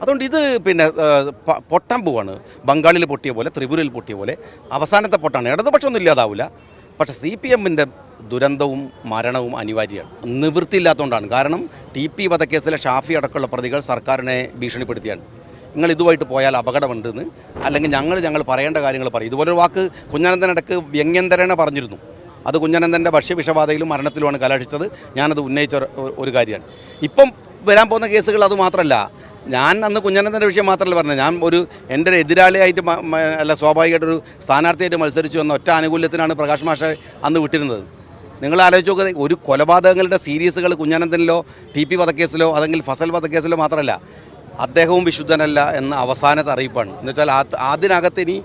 അതുകൊണ്ട് ഇത് പിന്നെ പൊട്ടാൻ പോവാണ്. ബംഗാളിൽ പൊട്ടിയ പോലെ ത്രിപുരയിൽ പൊട്ടിയ പോലെ അവസാനത്തെ പൊട്ടാണ്. ഇടതുപക്ഷമൊന്നും ഇല്ലാതാവില്ല പക്ഷേ സി പി എമ്മിന്റെ ദുരന്തവും മരണവും അനിവാര്യമാണ്. നിവൃത്തിയില്ലാത്തതുകൊണ്ടാണ്. കാരണം ടി പി വധക്കേസിലെ ഷാഫി അടക്കമുള്ള പ്രതികൾ സർക്കാരിനെ ഭീഷണിപ്പെടുത്തിയാണ്. നിങ്ങൾ ഇതുമായിട്ട് പോയാൽ അപകടമുണ്ടെന്ന് അല്ലെങ്കിൽ ഞങ്ങൾ ഞങ്ങൾ പറയേണ്ട കാര്യങ്ങൾ പറയും. ഇതുപോലൊരു വാക്ക് കുഞ്ഞനന്തനടക്ക് വ്യംഗ്യന്തരേണ പറഞ്ഞിരുന്നു. അത് കുഞ്ഞനന്തന്റെ ഭക്ഷ്യവിഷബാധയിലും മരണത്തിലുമാണ് കലാശിച്ചത്. ഞാനത് ഉന്നയിച്ച ഒരു കാര്യമാണ്. ഇപ്പം വരാൻ പോകുന്ന കേസുകൾ അത് മാത്രമല്ല. ഞാൻ അന്ന് കുഞ്ഞനന്തന്റെ വിഷയം മാത്രമല്ല പറഞ്ഞത്. ഞാൻ ഒരു എന്റെ ഒരു എതിരാളിയായിട്ട് അല്ല സ്വാഭാവികമായിട്ടൊരു സ്ഥാനാർത്ഥിയായിട്ട് മത്സരിച്ചു എന്ന ഒറ്റ ആനുകൂല്യത്തിനാണ് പ്രകാശ് മാഷ അന്ന് വിട്ടിരുന്നത്. നിങ്ങൾ ആലോചിച്ച് നോക്കുക ഒരു കൊലപാതകങ്ങളുടെ സീരീസുകൾ കുഞ്ഞനന്തനിലോ ടി പി വധക്കേസിലോ അല്ലെങ്കിൽ ഫസൽ വധക്കേസിലോ മാത്രമല്ല അദ്ദേഹവും വിശുദ്ധനല്ല എന്ന അവസാനത്തെ അറിയിപ്പാണ്. എന്ന് വെച്ചാൽ അതിനകത്ത് ഇനി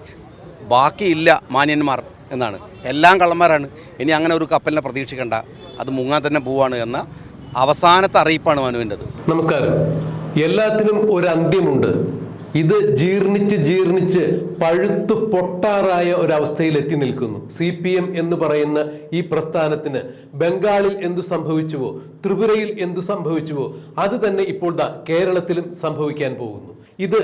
ബാക്കിയില്ല മാന്യന്മാർ എന്നാണ്. എല്ലാം കള്ളന്മാരാണ്. ഇനി അങ്ങനെ ഒരു കപ്പലിനെ പ്രതീക്ഷിക്കേണ്ട. അത് മുങ്ങാൻ തന്നെ പോവാണ് എന്ന അവസാനത്തെ അറിയിപ്പാണ് മനുവിന്റെത്. നമസ്കാരം. എല്ലാത്തിനും ഒരു അന്ത്യമുണ്ട്. ഇത് ജീർണിച്ച് ജീർണിച്ച് പഴുത്തു പൊട്ടാറായ ഒരവസ്ഥയിൽ എത്തി നിൽക്കുന്നു. സി പി എം എന്ന് പറയുന്ന ഈ പ്രസ്ഥാനത്തിന് ബംഗാളിൽ എന്തു സംഭവിച്ചുവോ ത്രിപുരയിൽ എന്തു സംഭവിച്ചുവോ അത് തന്നെ ഇപ്പോൾ ദാ കേരളത്തിലും സംഭവിക്കാൻ പോകുന്നു. ഇത്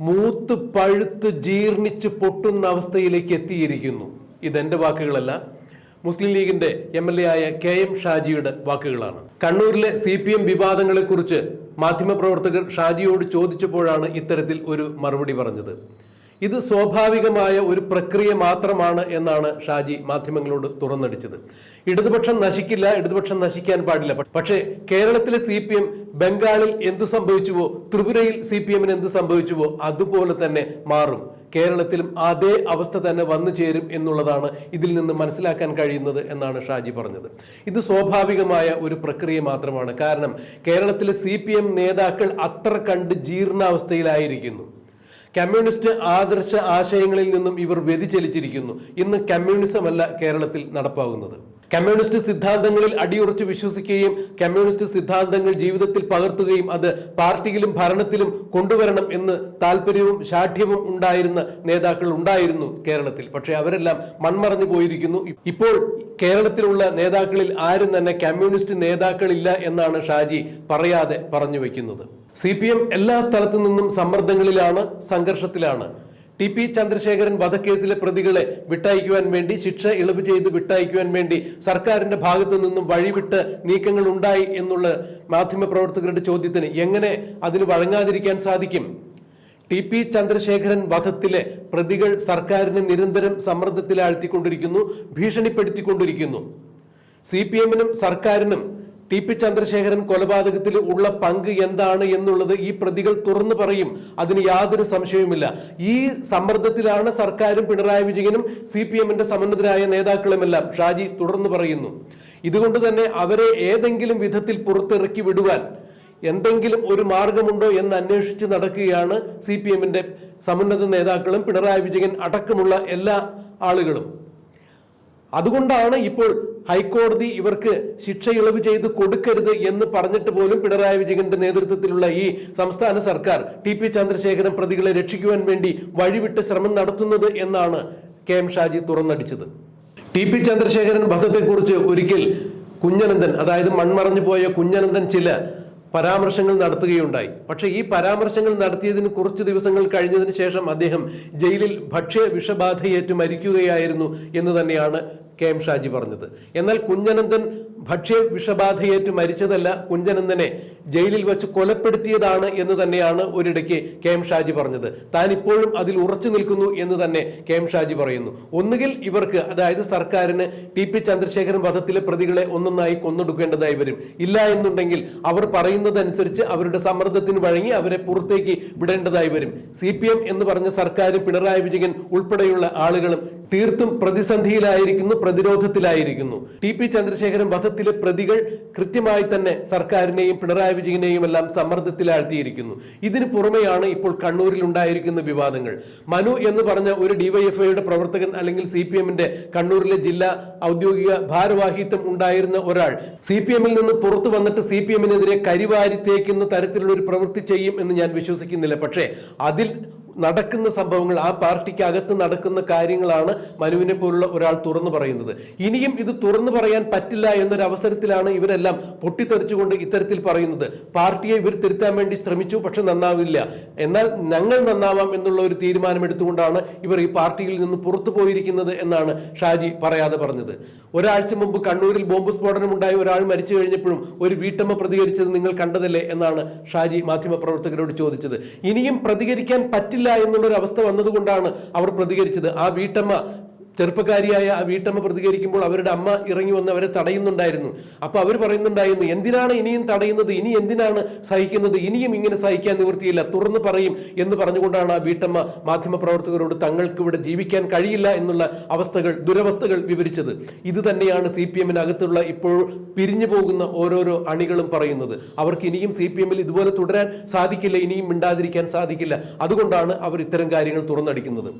മൂത്ത് പഴുത്ത് ജീർണിച്ച് പൊട്ടുന്ന അവസ്ഥയിലേക്ക് എത്തിയിരിക്കുന്നു. ഇതെന്റെ വാക്കുകളല്ല മുസ്ലിം ലീഗിന്റെ എം എൽ എ ആയ കെ എം ഷാജിയുടെ വാക്കുകളാണ്. കണ്ണൂരിലെ സി പി എം വിവാദങ്ങളെക്കുറിച്ച് മാധ്യമപ്രവർത്തകർ ഷാജിയോട് ചോദിച്ചപ്പോഴാണ് ഇത്തരത്തിൽ ഒരു മറുപടി പറഞ്ഞത്. ഇത് സ്വാഭാവികമായ ഒരു പ്രക്രിയ മാത്രമാണ് എന്നാണ് ഷാജി മാധ്യമങ്ങളോട് തുറന്നടിച്ചത്. ഇടതുപക്ഷം നശിക്കില്ല ഇടതുപക്ഷം നശിക്കാൻ പാടില്ല. പക്ഷേ കേരളത്തിലെ സി പി എം ബംഗാളിൽ എന്തു സംഭവിച്ചുവോ ത്രിപുരയിൽ സി പി എമ്മിന് എന്ത് സംഭവിച്ചുവോ അതുപോലെ തന്നെ മാറും. കേരളത്തിലും അതേ അവസ്ഥ തന്നെ വന്നു ചേരും എന്നുള്ളതാണ് ഇതിൽ നിന്ന് മനസ്സിലാക്കാൻ കഴിയുന്നത് എന്നാണ് ഷാജി പറഞ്ഞത്. ഇത് സ്വാഭാവികമായ ഒരു പ്രക്രിയ മാത്രമാണ്. കാരണം കേരളത്തിലെ സി നേതാക്കൾ അത്ര കണ്ട് ജീർണാവസ്ഥയിലായിരിക്കുന്നു. കമ്മ്യൂണിസ്റ്റ് ആദർശ ആശയങ്ങളിൽ നിന്നും ഇവർ വ്യതിചലിച്ചിരിക്കുന്നു. ഇന്ന് കമ്മ്യൂണിസമല്ല കേരളത്തിൽ നടപ്പാകുന്നത് കമ്മ്യൂണിസ്റ്റ് സിദ്ധാന്തങ്ങളിൽ അടിയുറച്ച് വിശ്വസിക്കുകയും കമ്മ്യൂണിസ്റ്റ് സിദ്ധാന്തങ്ങൾ ജീവിതത്തിൽ പകർത്തുകയും അത് പാർട്ടിയിലും ഭരണത്തിലും കൊണ്ടുവരണം എന്ന് താല്പര്യവും ശാഠ്യവും ഉണ്ടായിരുന്ന നേതാക്കൾ ഉണ്ടായിരുന്നു കേരളത്തിൽ. പക്ഷേ അവരെല്ലാം മൺമറഞ്ഞു പോയിരിക്കുന്നു. ഇപ്പോൾ കേരളത്തിലുള്ള നേതാക്കളിൽ ആരും തന്നെ കമ്മ്യൂണിസ്റ്റ് നേതാക്കളില്ല എന്നാണ് ഷാജി പറയാതെ പറഞ്ഞു വെക്കുന്നത്. സി എല്ലാ സ്ഥലത്തു നിന്നും സമ്മർദ്ദങ്ങളിലാണ് സംഘർഷത്തിലാണ്. ടി പി ചന്ദ്രശേഖരൻ വധക്കേസിലെ പ്രതികളെ വിട്ടയക്കുവാൻ വേണ്ടി ശിക്ഷ ഇളവ് ചെയ്ത് വിട്ടയക്കുവാൻ വേണ്ടി സർക്കാരിന്റെ ഭാഗത്തു നിന്നും വഴിവിട്ട് നീക്കങ്ങൾ ഉണ്ടായി എന്നുള്ള മാധ്യമപ്രവർത്തകരുടെ ചോദ്യത്തിന് എങ്ങനെ അതിന് വഴങ്ങാതിരിക്കാൻ സാധിക്കും? ടി പി ചന്ദ്രശേഖരൻ വധത്തിലെ പ്രതികൾ സർക്കാരിനെ നിരന്തരം സമ്മർദ്ദത്തിലാഴ്ത്തിക്കൊണ്ടിരിക്കുന്നു ഭീഷണിപ്പെടുത്തിക്കൊണ്ടിരിക്കുന്നു. സി പി എമ്മിനും സർക്കാരിനും ടി പി ചന്ദ്രശേഖരൻ കൊലപാതകത്തിൽ ഉള്ള പങ്ക് എന്താണ് എന്നുള്ളത് ഈ പ്രതികൾ തുറന്നു പറയും. അതിന് യാതൊരു സംശയവുമില്ല. ഈ സമ്മർദ്ദത്തിലാണ് സർക്കാരും പിണറായി വിജയനും സി പി എമ്മിന്റെ സമന്വിതരായ നേതാക്കളുമെല്ലാം. ഷാജി തുടർന്നു പറയുന്നു. ഇതുകൊണ്ട് തന്നെ അവരെ ഏതെങ്കിലും വിധത്തിൽ പുറത്തിറക്കി വിടുവാൻ എന്തെങ്കിലും ഒരു മാർഗമുണ്ടോ എന്ന് അന്വേഷിച്ച് നടക്കുകയാണ് സി പി എമ്മിന്റെ സമുന്നത നേതാക്കളും പിണറായി വിജയൻ അടക്കമുള്ള എല്ലാ ആളുകളും. അതുകൊണ്ടാണ് ഇപ്പോൾ ഹൈക്കോടതി ഇവർക്ക് ശിക്ഷ ഇളവ് ചെയ്ത് കൊടുക്കരുത് എന്ന് പറഞ്ഞിട്ട് പോലും പിണറായി വിജയന്റെ നേതൃത്വത്തിലുള്ള ഈ സംസ്ഥാന സർക്കാർ ടി പി ചന്ദ്രശേഖരൻ പ്രതികളെ രക്ഷിക്കുവാൻ വേണ്ടി വഴിവിട്ട് ശ്രമം നടത്തുന്നത് എന്നാണ് കെ എം ഷാജി തുറന്നടിച്ചത്. ടി പി ചന്ദ്രശേഖരൻ വധത്തെക്കുറിച്ച് ഒരിക്കൽ കുഞ്ഞനന്ദൻ അതായത് മൺമറഞ്ഞു പോയ കുഞ്ഞനന്ദൻ ചില പരാമർശങ്ങൾ നടത്തുകയുണ്ടായി. പക്ഷേ ഈ പരാമർശങ്ങൾ നടത്തിയതിന് കുറച്ച് ദിവസങ്ങൾ കഴിഞ്ഞതിന് ശേഷം അദ്ദേഹം ജയിലിൽ ഭക്ഷ്യ വിഷബാധയേറ്റ് മരിക്കുകയായിരുന്നു എന്ന് തന്നെയാണ് കെ എം ഷാജി പറഞ്ഞത്. എന്നാൽ കുഞ്ഞനന്ദൻ ഭക്ഷ്യ വിഷബാധയേറ്റ് മരിച്ചതല്ല കുഞ്ചനന്ദനെ ജയിലിൽ വെച്ച് കൊലപ്പെടുത്തിയതാണ് എന്ന് തന്നെയാണ് ഒരിടയ്ക്ക് കെ എം ഷാജി പറഞ്ഞത്. താൻ ഇപ്പോഴും അതിൽ ഉറച്ചു നിൽക്കുന്നു എന്ന് തന്നെ കെ എം ഷാജി പറയുന്നു. ഒന്നുകിൽ ഇവർക്ക് അതായത് സർക്കാരിന് ടി പി ചന്ദ്രശേഖരൻ വധത്തിലെ പ്രതികളെ ഒന്നൊന്നായി കൊന്നൊടുക്കേണ്ടതായി വരും. ഇല്ല എന്നുണ്ടെങ്കിൽ അവർ പറയുന്നതനുസരിച്ച് അവരുടെ സമ്മർദ്ദത്തിന് വഴങ്ങി അവരെ പുറത്തേക്ക് വിടേണ്ടതായി വരും. സി എന്ന് പറഞ്ഞ സർക്കാർ പിണറായി വിജയൻ ഉൾപ്പെടെയുള്ള ആളുകളും തീർത്തും പ്രതിസന്ധിയിലായിരിക്കുന്നു പ്രതിരോധത്തിലായിരിക്കുന്നു. ടി പി ചന്ദ്രശേഖരൻ വധത്തിലെ പ്രതികൾ കൃത്യമായി തന്നെ സർക്കാരിനെയും പിണറായി വിജയനെയും എല്ലാം സമ്മർദ്ദത്തിലാഴ്ത്തിയിരിക്കുന്നു. ഇതിന് പുറമെയാണ് ഇപ്പോൾ കണ്ണൂരിൽ ഉണ്ടായിരിക്കുന്ന വിവാദങ്ങൾ. മനു എന്ന് പറഞ്ഞ ഒരു ഡിവൈഎഫ്ഐയുടെ പ്രവർത്തകൻ അല്ലെങ്കിൽ സി പി എമ്മിന്റെ കണ്ണൂരിലെ ജില്ലാ ഔദ്യോഗിക ഭാരവാഹിത്വം ഉണ്ടായിരുന്ന ഒരാൾ സി പി എമ്മിൽ നിന്ന് പുറത്തു വന്നിട്ട് സി പി എമ്മിനെതിരെ കരിവാരി തേക്കുന്ന തരത്തിലുള്ള ഒരു പ്രവൃത്തി ചെയ്യും എന്ന് ഞാൻ വിശ്വസിക്കുന്നില്ല. പക്ഷേ അതിൽ നടക്കുന്ന സംഭവങ്ങൾ ആ പാർട്ടിക്ക് അകത്ത് നടക്കുന്ന കാര്യങ്ങളാണ് മനുവിനെ പോലുള്ള ഒരാൾ തുറന്നു പറയുന്നത്. ഇനിയും ഇത് തുറന്നു പറയാൻ പറ്റില്ല എന്നൊരു അവസരത്തിലാണ് ഇവരെല്ലാം പൊട്ടിത്തെറിച്ചുകൊണ്ട് ഇത്തരത്തിൽ പറയുന്നത്. പാർട്ടിയെ ഇവർ തിരുത്താൻ വേണ്ടി ശ്രമിച്ചു പക്ഷെ നന്നാവില്ല. എന്നാൽ ഞങ്ങൾ നന്നാവാം എന്നുള്ള ഒരു തീരുമാനം എടുത്തുകൊണ്ടാണ് ഇവർ ഈ പാർട്ടിയിൽ നിന്ന് പുറത്തു പോയിരിക്കുന്നത് എന്നാണ് ഷാജി പറയാതെ പറഞ്ഞത്. ഒരാഴ്ച മുമ്പ് കണ്ണൂരിൽ ബോംബ് സ്ഫോടനമുണ്ടായി ഒരാൾ മരിച്ചു കഴിഞ്ഞപ്പോഴും ഒരു വീട്ടമ്മ പ്രതികരിച്ചത് നിങ്ങൾ കണ്ടതല്ലേ എന്നാണ് ഷാജി മാധ്യമപ്രവർത്തകരോട് ചോദിച്ചത്. ഇനിയും പ്രതികരിക്കാൻ പറ്റില്ല എന്നുള്ളൊരു അവസ്ഥ വന്നതുകൊണ്ടാണ് അവർ പ്രതികരിച്ചത്. ആ വീട്ടമ്മ ചെറുപ്പക്കാരിയായ ആ വീട്ടമ്മ പ്രതികരിക്കുമ്പോൾ അവരുടെ അമ്മ ഇറങ്ങി വന്ന് അവരെ തടയുന്നുണ്ടായിരുന്നു. അപ്പൊ അവർ പറയുന്നുണ്ടായിരുന്നു എന്തിനാണ് ഇനിയും തടയുന്നത്? ഇനി എന്തിനാണ് സഹിക്കുന്നത്? ഇനിയും ഇങ്ങനെ സഹിക്കാൻ നിവൃത്തിയില്ല തുറന്നു പറയും എന്ന് പറഞ്ഞുകൊണ്ടാണ് ആ വീട്ടമ്മ മാധ്യമപ്രവർത്തകരോട് തങ്ങൾക്ക് ഇവിടെ ജീവിക്കാൻ കഴിയില്ല എന്നുള്ള അവസ്ഥകൾ ദുരവസ്ഥകൾ വിവരിച്ചത്. ഇത് തന്നെയാണ് സി പി എമ്മിനകത്തുള്ള ഇപ്പോൾ പിരിഞ്ഞു പോകുന്ന ഓരോരോ അണികളും പറയുന്നത്. അവർക്ക് ഇനിയും സി പി എമ്മിൽ ഇതുപോലെ തുടരാൻ സാധിക്കില്ല ഇനിയും മിണ്ടാതിരിക്കാൻ സാധിക്കില്ല. അതുകൊണ്ടാണ് അവർ ഇത്തരം കാര്യങ്ങൾ തുറന്നടിക്കുന്നത്.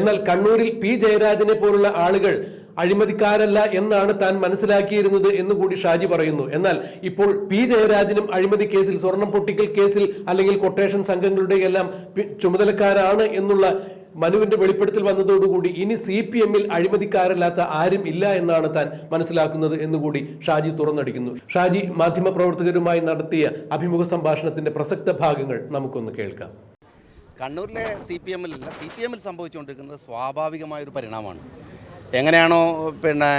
എന്നാൽ കണ്ണൂരിൽ പി ജയരാജനെ പോലുള്ള ആളുകൾ അഴിമതിക്കാരല്ല എന്നാണ് താൻ മനസ്സിലാക്കിയിരുന്നത് എന്ന് കൂടി ഷാജി പറയുന്നു. എന്നാൽ ഇപ്പോൾ പി ജയരാജനും അഴിമതി കേസിൽ സ്വർണം പൊട്ടിക്കൽ കേസിൽ അല്ലെങ്കിൽ കൊട്ടേഷൻ സംഘങ്ങളുടെ എല്ലാം ചുമതലക്കാരാണ് എന്നുള്ള മനുവിന്റെ വെളിപ്പെടുത്തൽ വന്നതോടുകൂടി ഇനി സി പി എമ്മിൽ അഴിമതിക്കാരല്ലാത്ത ആരും ഇല്ല എന്നാണ് താൻ മനസ്സിലാക്കുന്നത് എന്നുകൂടി ഷാജി തുറന്നടിക്കുന്നു. ഷാജി മാധ്യമപ്രവർത്തകരുമായി നടത്തിയ അഭിമുഖ സംഭാഷണത്തിന്റെ പ്രസക്ത ഭാഗങ്ങൾ നമുക്കൊന്ന് കേൾക്കാം. കണ്ണൂരിലെ സി പി എമ്മിലല്ല സി പി എമ്മിൽ സംഭവിച്ചുകൊണ്ടിരിക്കുന്നത് സ്വാഭാവികമായൊരു പരിണാമമാണ്. എങ്ങനെയാണോ പിന്നെ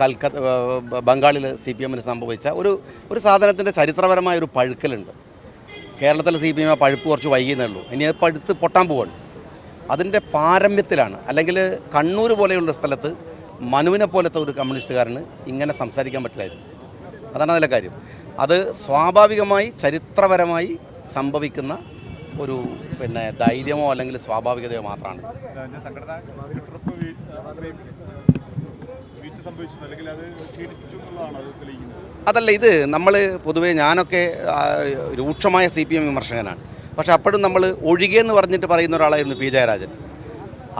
കൽക്കത്ത ബംഗാളിൽ സി പി എമ്മിന് സംഭവിച്ച ഒരു ഒരു സാധനത്തിന്റെ ചരിത്രപരമായ ഒരു പഴുക്കലുണ്ട്. കേരളത്തിലെ സി പി എം പഴുപ്പ് കുറച്ച് വൈകിയെന്നേ ഉള്ളൂ. ഇനി അത് പഴുത്ത് പൊട്ടാൻ പോവാണ്. അതിന്റെ പാരമ്യത്തിലാണ് അല്ലെങ്കിൽ കണ്ണൂർ പോലെയുള്ള സ്ഥലത്ത് മനുവിനെ പോലത്തെ ഒരു കമ്മ്യൂണിസ്റ്റുകാരന് ഇങ്ങനെ സംസാരിക്കാൻ പറ്റില്ലായിരുന്നു. അതാണ് അതിലെ കാര്യം. അത് സ്വാഭാവികമായി ചരിത്രപരമായി സംഭവിക്കുന്ന ഒരു പിന്നെ ധൈര്യമോ അല്ലെങ്കിൽ സ്വാഭാവികതയോ മാത്രമാണ്. അതല്ല ഇത് നമ്മൾ പൊതുവേ ഞാനൊക്കെ രൂക്ഷമായ സി പി എം വിമർശകനാണ്. പക്ഷെ അപ്പോഴും നമ്മൾ ഒഴികെന്ന് പറഞ്ഞിട്ട് പറയുന്ന ഒരാളായിരുന്നു പി ജയരാജൻ.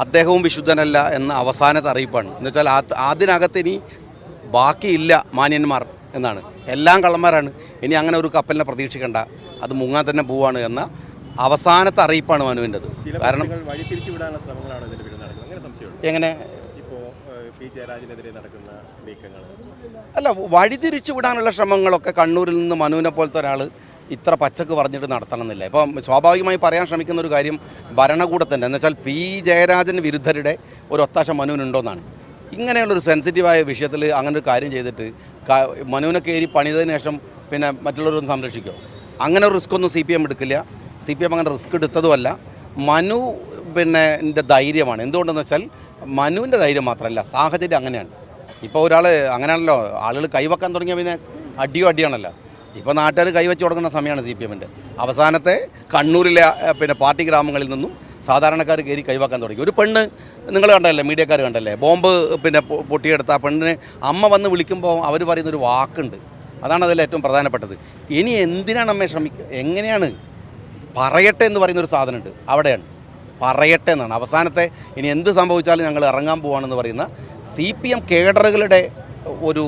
അദ്ദേഹവും വിശുദ്ധനല്ല എന്ന അവസാനത്തെ അറിയിപ്പാണ്. എന്ന് വെച്ചാൽ അത് അതിനകത്ത് ഇനി ബാക്കിയില്ല മാന്യന്മാർ എന്നാണ്. എല്ലാം കള്ളന്മാരാണ്. ഇനി അങ്ങനെ ഒരു കപ്പലിനെ പ്രതീക്ഷിക്കേണ്ട. അത് മുങ്ങാൻ തന്നെ പോവാണ് എന്ന അവസാനത്തെ അറിയിപ്പാണ് മനുവിന്റെത്. കാരണം എങ്ങനെ? അല്ല വഴിതിരിച്ചു വിടാനുള്ള ശ്രമങ്ങളൊക്കെ കണ്ണൂരിൽ നിന്ന് മനുവിനെ പോലത്തെ ഒരാൾ ഇത്ര പച്ചക്ക് പറഞ്ഞിട്ട് നടത്തണമെന്നില്ല. ഇപ്പം സ്വാഭാവികമായി പറയാൻ ശ്രമിക്കുന്ന ഒരു കാര്യം ഭരണകൂടത്തിന്റെ. എന്നുവെച്ചാൽ പി ജയരാജന് വിരുദ്ധരുടെ ഒരു ഒത്താശ മനുവിനുണ്ടോന്നാണ്. ഇങ്ങനെയുള്ളൊരു സെൻസിറ്റീവായ വിഷയത്തിൽ അങ്ങനെ ഒരു കാര്യം ചെയ്തിട്ട് മനുവിനെ കയറി പണിതതിന് ശേഷം പിന്നെ മറ്റുള്ളവരൊന്നും സംരക്ഷിക്കുമോ അങ്ങനെ ഒരു റിസ്ക് ഒന്നും സി പി എം എടുക്കില്ല. സി പി എം അങ്ങനെ റിസ്ക് എടുത്തതുമല്ല. മനു പിന്നെ എന്റെ ധൈര്യമാണ്. എന്തുകൊണ്ടെന്ന് വെച്ചാൽ മനുവിന്റെ ധൈര്യം മാത്രമല്ല സാഹചര്യം അങ്ങനെയാണ്. ഇപ്പോൾ ഒരാൾ അങ്ങനെയാണല്ലോ ആളുകൾ കൈവക്കാൻ തുടങ്ങിയ പിന്നെ അടിയോ അടിയാണല്ലോ. ഇപ്പോൾ നാട്ടുകാർ കൈവച്ച് കൊടുക്കുന്ന സമയമാണ് സി പി എമ്മിന്റെ അവസാനത്തെ കണ്ണൂരിലെ പിന്നെ പാർട്ടി ഗ്രാമങ്ങളിൽ നിന്നും സാധാരണക്കാർ കയറി കൈവാക്കാൻ തുടങ്ങി. ഒരു പെണ്ണ് നിങ്ങൾ കണ്ടല്ലേ മീഡിയക്കാർ കണ്ടല്ലേ ബോംബ് പിന്നെ പൊട്ടിയെടുത്ത ആ പെണ്ണിന് അമ്മ വന്ന് വിളിക്കുമ്പോൾ അവർ പറയുന്നൊരു വാക്കുണ്ട്. അതാണ് അതിൽ ഏറ്റവും പ്രധാനപ്പെട്ടത്. ഇനി എന്തിനാണ് അമ്മയെ ശ്രമിക്കുക എങ്ങനെയാണ് പറയട്ടെ എന്ന് പറയുന്ന ഒരു സാധനമുണ്ട്. അവിടെയാണ്. പറയട്ടെ എന്നാണ്. അവസാനത്തെ ഇനി എന്ത് സംഭവിച്ചാലും ഞങ്ങൾ ഇറങ്ങാൻ പോവാണെന്ന് പറയുന്ന സി പി എം കേഡറുകളുടെ ഒരു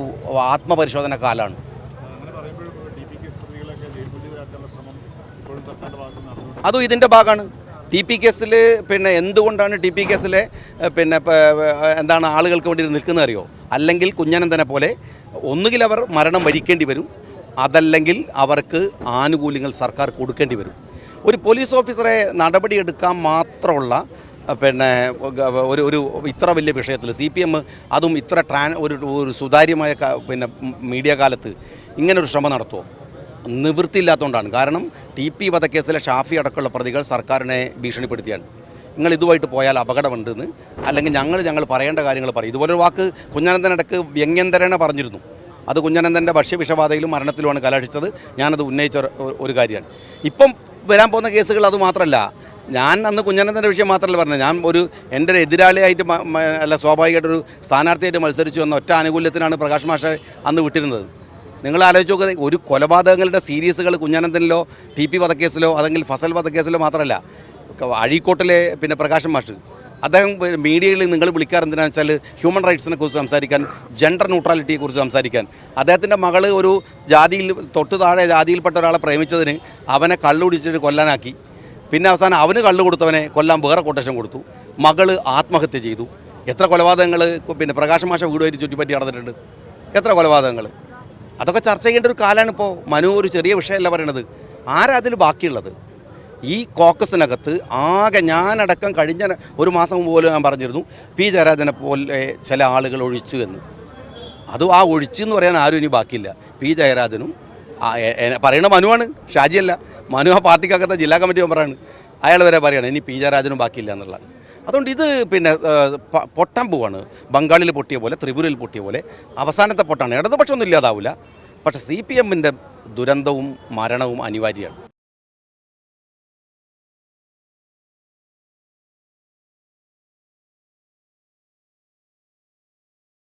ആത്മപരിശോധന കാലമാണ് അതും ഇതിന്റെ ഭാഗമാണ്. ടി പി കേസിൽ പിന്നെ എന്തുകൊണ്ടാണ് ടി പി കേസിലെ പിന്നെ എന്താണ് ആളുകൾക്ക് വേണ്ടി നിൽക്കുന്നത് അറിയോ? അല്ലെങ്കിൽ കുഞ്ഞനന്തനെ പോലെ ഒന്നുകിൽ അവർ മരണം വരിക്കേണ്ടി വരും അതല്ലെങ്കിൽ അവർക്ക് ആനുകൂല്യങ്ങൾ സർക്കാർ കൊടുക്കേണ്ടി വരും. ഒരു പോലീസ് ഓഫീസറെ നടപടിയെടുക്കാൻ മാത്രമുള്ള പിന്നെ ഒരു ഒരു ഇത്ര വലിയ വിഷയത്തിൽ സി പി എം അതും ഇത്ര ട്രാൻ ഒരു ഒരു സുതാര്യമായ പിന്നെ മീഡിയ കാലത്ത് ഇങ്ങനൊരു ശ്രമം നടത്തുമോ നിവൃത്തിയില്ലാത്തതുകൊണ്ടാണ്. കാരണം ടി പി വധക്കേസിലെ ഷാഫി അടക്കമുള്ള പ്രതികൾ സർക്കാരിനെ ഭീഷണിപ്പെടുത്തിയാണ്. നിങ്ങൾ ഇതുമായിട്ട് പോയാൽ അപകടമുണ്ടെന്ന് അല്ലെങ്കിൽ ഞങ്ങൾ ഞങ്ങൾ പറയേണ്ട കാര്യങ്ങൾ പറയും. ഇതുപോലൊരു വാക്ക് കുഞ്ഞനന്തനടക്ക് വ്യംഗ്യന്തരേണ പറഞ്ഞിരുന്നു. അത് കുഞ്ഞനന്തന്റെ ഭക്ഷ്യവിഷബാധയിലും മരണത്തിലുമാണ് കലാഷിച്ചത് ഞാനത് ഉന്നയിച്ച ഒരു കാര്യമാണ്. ഇപ്പം വരാൻ പോകുന്ന കേസുകൾ അത് മാത്രമല്ല ഞാൻ അന്ന് കുഞ്ഞനന്തന്റെ വിഷയം മാത്രമല്ല പറഞ്ഞത്. ഞാൻ ഒരു എന്റെ എതിരാളിയായിട്ട് അല്ല സ്വാഭാവികമായിട്ടൊരു സ്ഥാനാർത്ഥിയായിട്ട് മത്സരിച്ചു എന്ന ഒറ്റ ആനുകൂല്യത്തിനാണ് പ്രകാശ് മാഷ അന്ന് വിട്ടിരുന്നത്. നിങ്ങൾ ആലോചിച്ച് നോക്കുക ഒരു കൊലപാതകങ്ങളുടെ സീരീസുകൾ കുഞ്ഞാനന്ദനിലോ ടി പി വധക്കേസിലോ അല്ലെങ്കിൽ ഫസൽ വധക്കേസിലോ മാത്രമല്ല അഴീക്കോട്ടിലെ പിന്നെ പ്രകാശ് മാഷ്. അദ്ദേഹം മീഡിയയിൽ നിങ്ങൾ വിളിക്കാറ് എന്തിനാണെന്ന് വെച്ചാൽ ഹ്യൂമൻ റൈറ്റ്സിനെ കുറിച്ച് സംസാരിക്കാൻ ജെൻഡർ ന്യൂട്രാലിറ്റിയെ കുറിച്ച് സംസാരിക്കാൻ. അദ്ദേഹത്തിന്റെ മകൾ ഒരു ജാതിയിൽ തൊട്ട് താഴെ ജാതിയിൽപ്പെട്ട ഒരാളെ പ്രേമിച്ചതിന് അവനെ കള്ളുടിച്ചിട്ട് കൊല്ലാനാക്കി. പിന്നെ അവസാനം അവന് കള്ളു കൊടുത്തവനെ കൊല്ലാൻ വേറെ കൊട്ടേഷൻ കൊടുത്തു. മകൾ ആത്മഹത്യ ചെയ്തു. എത്ര കൊലപാതകങ്ങൾ പിന്നെ പ്രകാശമാഷ വീടുമായിട്ട് ചുറ്റിപ്പറ്റി നടന്നിട്ടുണ്ട്. എത്ര കൊലപാതകങ്ങൾ അതൊക്കെ ചർച്ച ചെയ്യേണ്ട ഒരു കാലമാണ് ഇപ്പോൾ. മനു ഒരു ചെറിയ വിഷയമല്ല പറയണത്. ആരാ അതിൽ ബാക്കിയുള്ളത്? ഈ കോക്കസിനകത്ത് ആകെ ഞാനടക്കം കഴിഞ്ഞ ഒരു മാസം മുമ്പ് പോലും ഞാൻ പറഞ്ഞിരുന്നു പി ജയരാജനെ പോലെ ചില ആളുകൾ ഒഴിച്ചു എന്ന്. അത് ആ ഒഴിച്ചു എന്ന് പറയാൻ ആരും ഇനി ബാക്കിയില്ല. പി ജയരാജനും പറയണ മനുവാണ് ഷാജിയല്ല. മനു ആ പാർട്ടിക്കകത്തെ ജില്ലാ കമ്മിറ്റി മെമ്പറാണ് അയാൾ വരെ പറയണം ഇനി പി ജയരാജനും ബാക്കിയില്ല എന്നുള്ളതാണ് അതുകൊണ്ട് ഇത് പിന്നെ പൊട്ടാൻ പോവാണ്. ബംഗാളിൽ പൊട്ടിയ പോലെ ത്രിപുരയിൽ പൊട്ടിയ പോലെ അവസാനത്തെ പൊട്ടാണ്. ഇടതുപക്ഷമൊന്നും ഇല്ലാതാവില്ല പക്ഷേ സി പി എമ്മിന്റെ ദുരന്തവും മരണവും അനിവാര്യമാണ്.